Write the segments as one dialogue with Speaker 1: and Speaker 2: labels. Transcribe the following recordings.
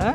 Speaker 1: Huh?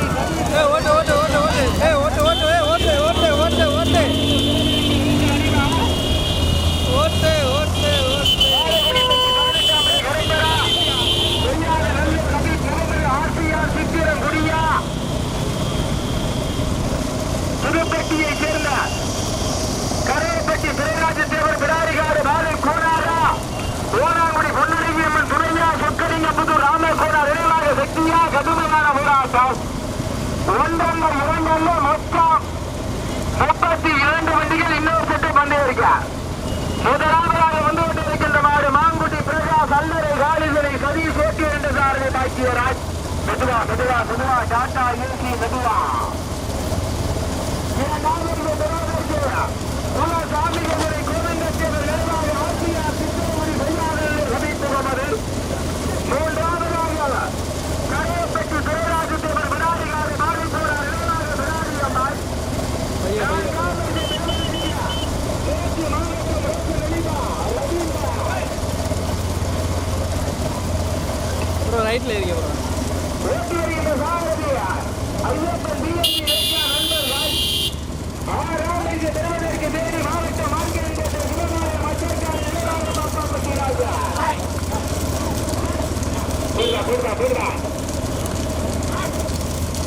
Speaker 1: சாமி எதிரை கோதங்கத்தியவர் நிறைவாக ஆசியார் சித்தூரி செய்யாதே உதவி முகமது மூன்றாவதாக கரையப்பட்டு துறைராஜத்தேவர் வினாடிகாரி மாறிப்போரா நிறைவாக வினாடி அம்மாள் நான்காவது
Speaker 2: ரைட்டில்
Speaker 1: இருக்கேன்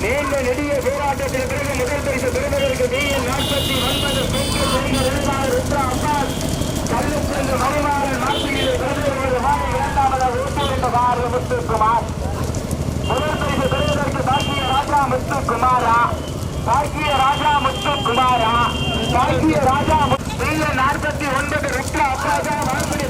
Speaker 1: நீண்ட நெடிய போராட்டத்தின் பிறகு முதல் பரிசு பெறுவதற்கு டி என் நாற்பத்தி ஒன்பது ருத்ரா அப்பாஸ் கல்லுக்கு மறைவாக நாட்டியில் பிறந்தவர்கள் இரண்டாவது ஊட்டமிட்ட பாரதமுத்துக்குமார் ராஜா முத்து குமாரா பாக்கிய ராஜா முத்து குமாரா பாக்கிய ராஜா முத்து நாற்பத்தி ஒன்பது விக்ரா ராஜா வாழ்க்கை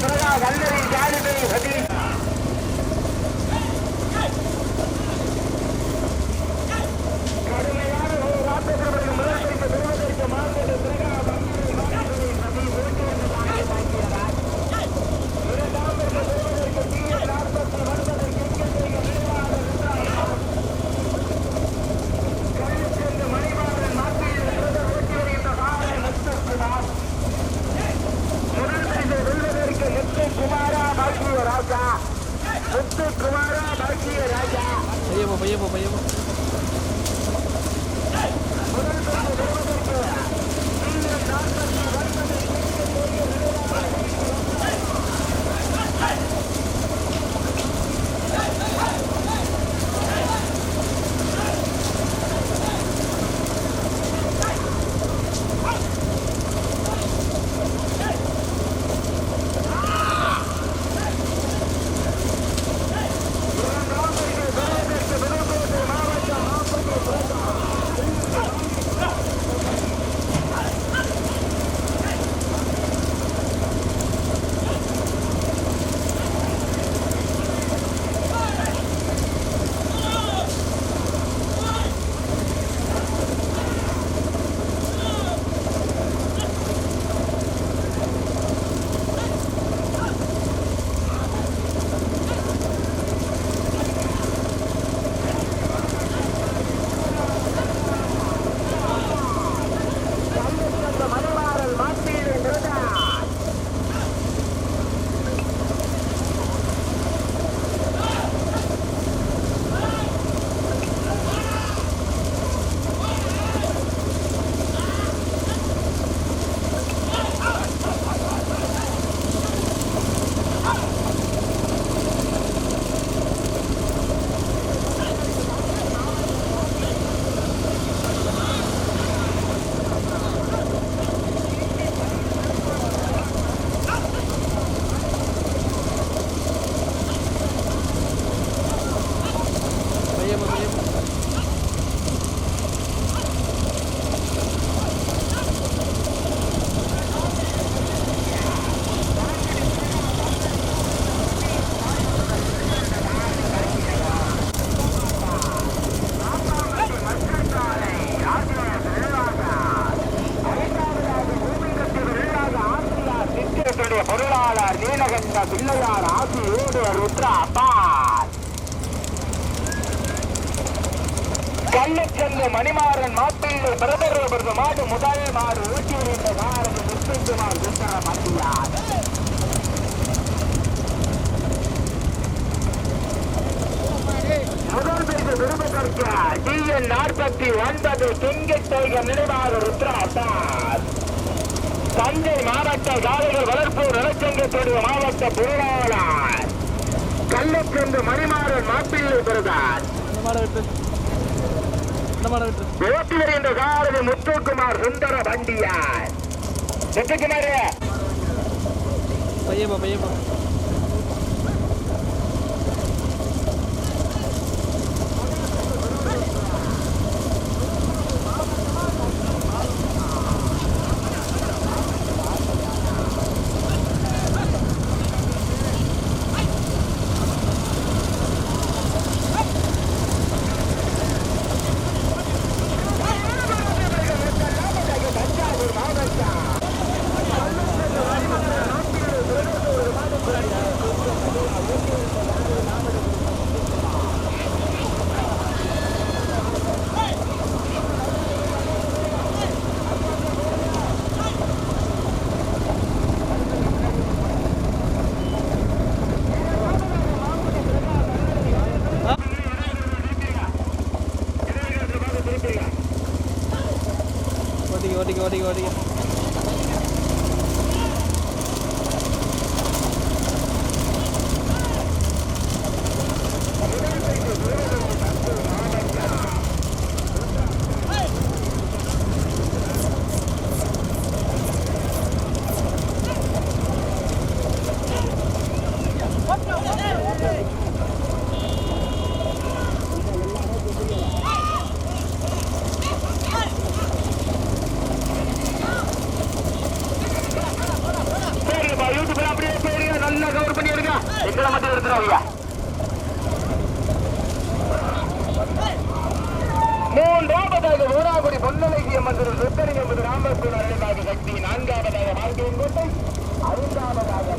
Speaker 1: Babaya babaya bak. கள்ளச்சந்த மணிமாறன் மாப்பிள்ளை பிரதமர் மாடு முதல் மாடு ஊட்டி வருகின்ற காரது முத்துக்குமார் சுந்தர மத்தியார். முதல் டிஎன் நாற்பத்தி ஒன்பது கிங்கெட் டைகர் நினைவாக ருத்ரா தஞ்சை மாவட்ட காலைகள் வளர்ப்பு நலச்சங்கத்துடைய மாவட்ட பொருளாளர். கள்ளச்சந்து மணிமாறன் மாப்பிள்ளை
Speaker 2: பெறுதார்
Speaker 1: ஓட்டி வருகின்ற காரதி முத்துக்குமார் சுந்தர வண்டியார் முத்துக்குமார்.
Speaker 2: பையப்பா பையப்பா
Speaker 1: நமது எமது சுத்தரி எமது ராமஸ்வரர் அருள்பாக சக்தி. நான்காவதாக வாழ்க்கையின் கோட்டை ஐந்தாவதாக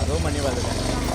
Speaker 2: அதுவும் மணி பார்த்துட்டேன்.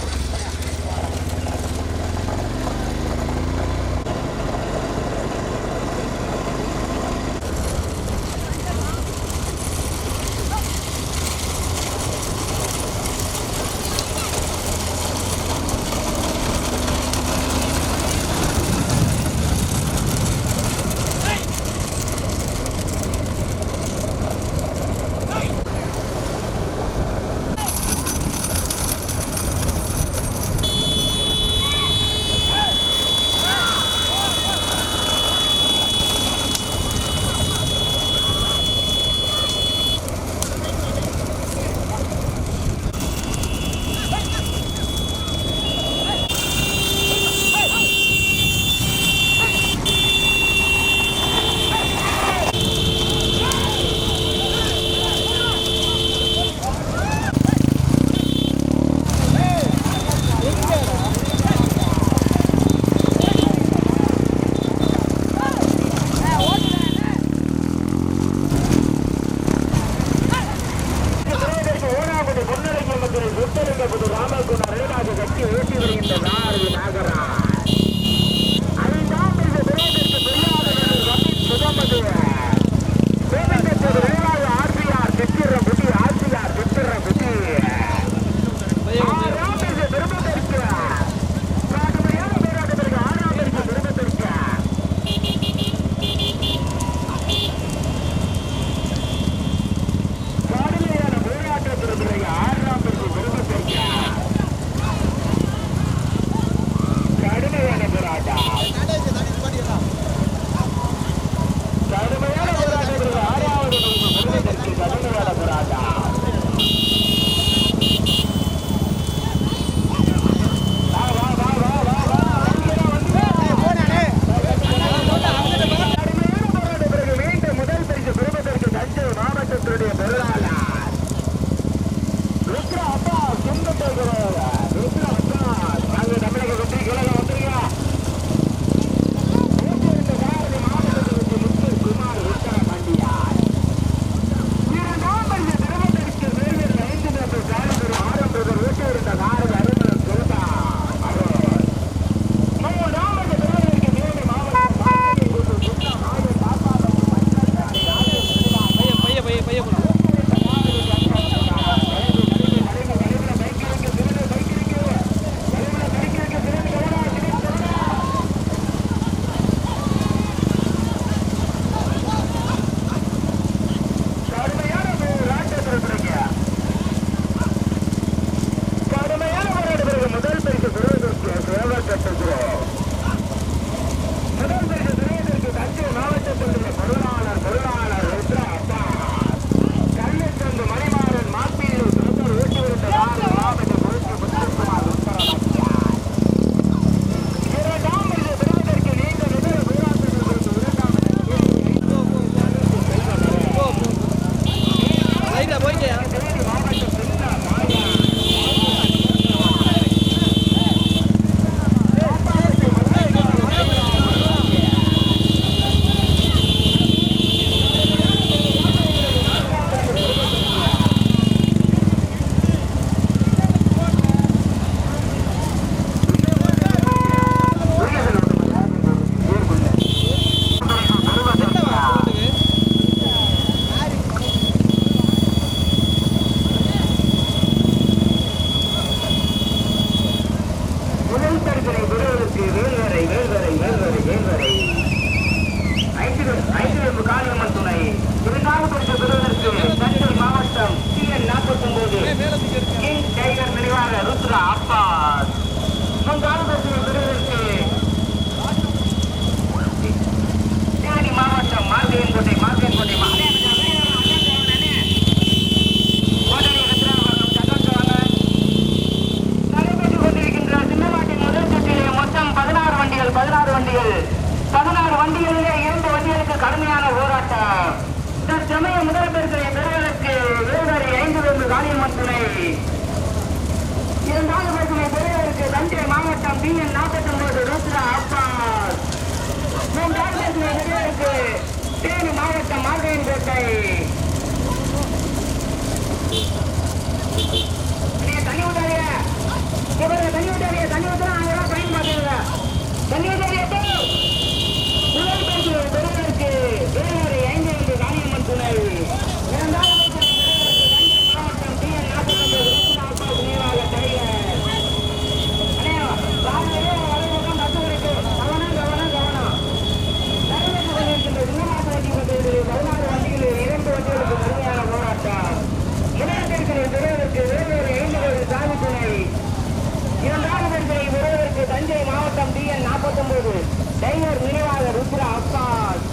Speaker 1: டைகர் நினைவாக ருத்ரா அப்பாஸ்.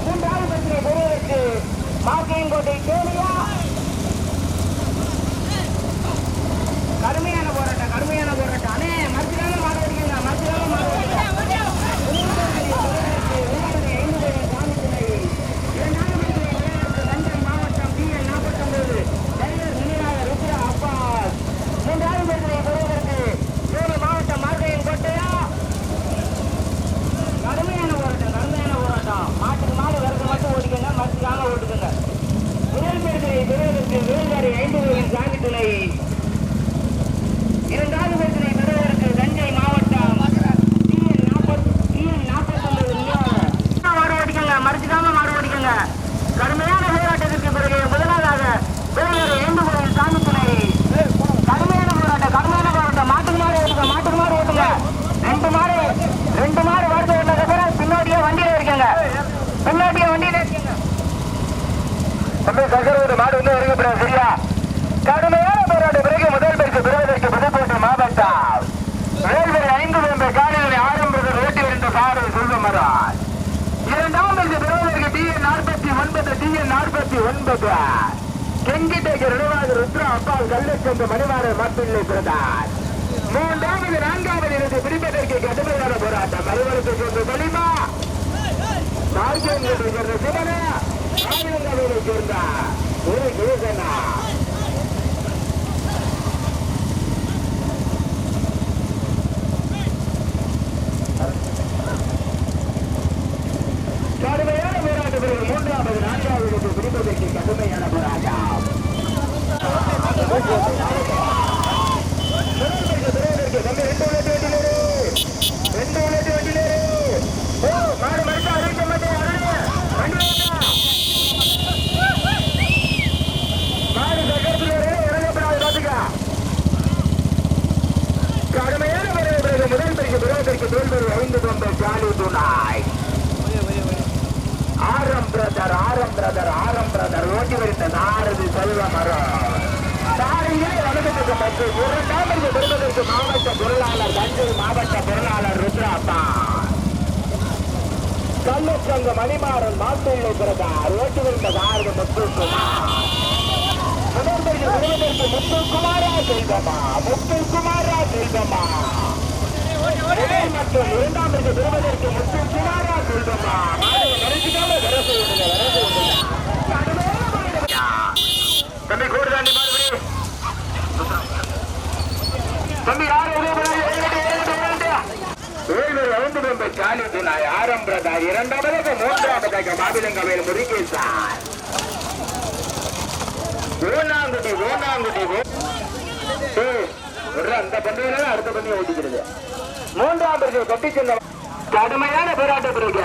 Speaker 1: மூன்றாவது பற்றிய பெறுவதற்கு மாக்கையங்கோட்டை தேனியா கடுமையான போராட்டம் கடுமையான போராட்டம் அண்ணே மறுக்கிறாங்க மாட வடிக்கங்க மறுக்கிறாங்க மாட வடிக்கங்க மாவட்டம் பி என் நாற்பத்தொன்பது டைலர் நினைவாக ருத்ரா அப்பாஸ் மூன்றாவது பரிசனை பெறுவதற்கு வேலூர் மாவட்டம் மார்கையின் கோட்டையா கடுமையான போராட்டம் கடுமையான போராட்டம் மாட்டுக்கு மாடு விறகு மட்டும் ஓடிக்கங்க மறுத்துக்காம ஓட்டுக்கங்க முதல் பரிசனை பெறுவதற்கு வேல்வாரி ஐந்து கோயில் சாமி துணை இரண்டாவது பரிசனை பெறுவதற்கு தஞ்சை மாவட்டம் டிஎன் நாற்பத்தி டிஎன் நாற்பத்தொன்பது மாடு ஓடிக்கங்க மறுத்துக்காம மாடு ஓடிக்கங்க கடுமையான போராட்டத்திற்கு பிறகு முதலாவதாக வேலூர் ஐந்து கோயில் சாமி துணை கடுமையான போராட்டம் கடுமையான போராட்டம் மாட்டுக்கு மாடு ஓட்டுங்க மாட்டுக்கு மாடு ஓட்டுங்க ரெண்டு மாடு ரெண்டு மாடு வருது ஓட்டினதுக்கு பிறகு பின்னாடியே வண்டியில இருக்கீங்க பின்னாடியே வண்டியில இருக்கீங்க தம்பி சக்கரவர்த்தி மாடு வந்து வருங்க சரியா? கடுமையான போராட்ட பிறகு முதல் பரிசு பெறுவதற்கு புதுக்கோட்டை மாவட்டம். வேல்வெளி ஐந்து வேம்பு காலையில் ஆரம்பத்தில் ஓட்டி வருகின்ற சாரை செல்வமராஜ். இரண்டாம் பரிசு பெறுவதற்கு டிஎன் நாற்பத்தி ஒன்பது டிஎன் நாற்பத்தி ஒன்பது. கெங்கிட்டேக்கு நினைவாக ருத்ரா அப்பால் கல்லச்சந்த மணிவாரர் மாப்பிள்ளை பிறந்தார். மூன்றாவது நான்காவது இருந்து பிடிப்பதற்கு கடுமையான போராட்டம். மறுவருக்கு சென்று பலிமா நாய்க்கேந்திரத்தை சேர்ந்த சிவனா. ஆயுதங்களை சேர்ந்த ஒரு யோகனா கடுமையான போராட்ட பிறகு மூன்றாவது நான்காவது இருந்து பிடிப்பதற்கு கடுமையான போராட்டம் தம்பி ரெண்டு உள்ளட்டு வண்டியிலே ரெண்டு உள்ளட்டு வண்டியிலே ஓ மாடு மறுத்தா அறிவிக்க மாட்டேன் வண்டி மாடு சக்கரத்தில் இறங்கப்படாது பாத்துக்கா கடுமையான பிறகு பிறகு முதல் பரிசு பிறகு தோல்வி ஐந்து கொண்ட ஜாலி துணாய் ஆரம் பிரதர் ஆரம் பிரதர் ஓட்டி வைத்த நாரது செல்வ மரம். சாரியிலே வழக்கத்துக்கு பற்றி இரண்டாம் பரிசு பெறுவதற்கு மாவட்ட பொருளாளர் தஞ்சை மாவட்ட பொருளாளர் ருத்ராப்பா. கள்ளச்சங்க மணிமாறன் மாப்பிள்ளை பிரதார் ஓட்டி வைத்த நாரது முத்துக்குமார். முதல்வர்கள் வருவதற்கு முத்துக்குமாரா செல்வமா? முத்துக்குமாரா செல்வமா? மற்றும் இரண்டாம் பரிசு பெறுவதற்கு முத்துக்குமாரா செல்வமா மாடுவை மறைச்சிக்காம வரசு விடுங்க வரசு விடுங்க தம்பி கூடுதாண்டி மறுபடி தம்பி யாரும் இரண்டாவதாக மூன்றாவதாக முருகேசார் ஓனாங்குடி ஓனாங்குடி அந்த அடுத்த பந்தயம் ஓட்டிக்கிறது. மூன்றாம் பிரிவு கட்டி சென்ற கடுமையான போராட்ட பிறகு